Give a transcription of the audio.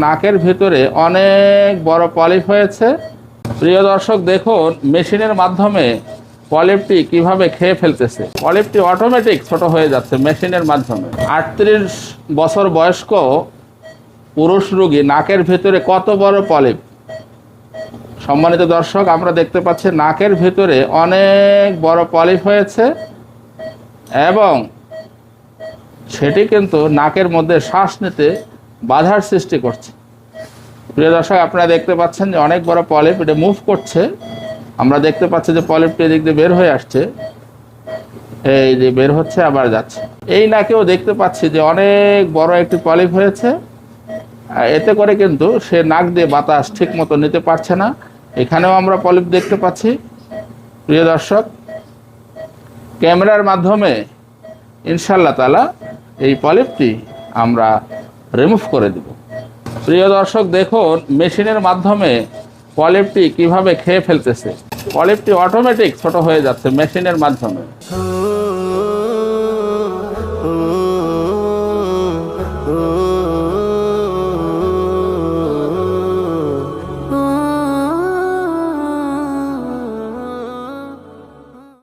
নাকের ভিতরে অনেক বড় পলিপ হয়েছে। প্রিয় দর্শক, দেখুন, মেশিনের মাধ্যমে পলিপটি কীভাবে খেয়ে ফেলতেছে। পলিপটি অটোমেটিক ছোট হয়ে যাচ্ছে মেশিনের মাধ্যমে। আটত্রিশ বছর বয়স্ক পুরুষ রোগী নাকের ভিতরে কত বড় পলিপ? সম্মানিত দর্শক, আমরা দেখতে পাচ্ছি নাকের ভিতরে অনেক বড় পলিপ হয়েছে এবং সেটি কিন্তু নাকের মধ্যে শ্বাস নিতে বাধার সৃষ্টি করছে। প্রিয় দর্শক, আপনারা দেখতে পাচ্ছেন যে অনেক বড় পলিপ এটা মুভ করছে। আমরা দেখতে পাচ্ছি যে পলিপটি এদিক দিয়ে বের হয়ে আসছে। এই যে বের হচ্ছে, আবার যাচ্ছে। এই নাকেও দেখতে পাচ্ছি যে অনেক বড় একটি পলিপ হয়েছে। এতে করে কিন্তু সে নাক দিয়ে বাতাস ঠিক মতো নিতে পারছে না। এখানেও আমরা পলিপ দেখতে পাচ্ছি। প্রিয় দর্শক, ক্যামেরার মাধ্যমে ইনশাল্লাহ তালা এই পলিপটি আমরা রিমুভ করে দেব। প্রিয় দর্শক, দেখুন, মেশিনের মাধ্যমে পলিপটি কীভাবে খেয়ে ফেলতেছে। পলিপটি অটোমেটিক ছোট হয়ে যাচ্ছে মেশিনের মাধ্যমে।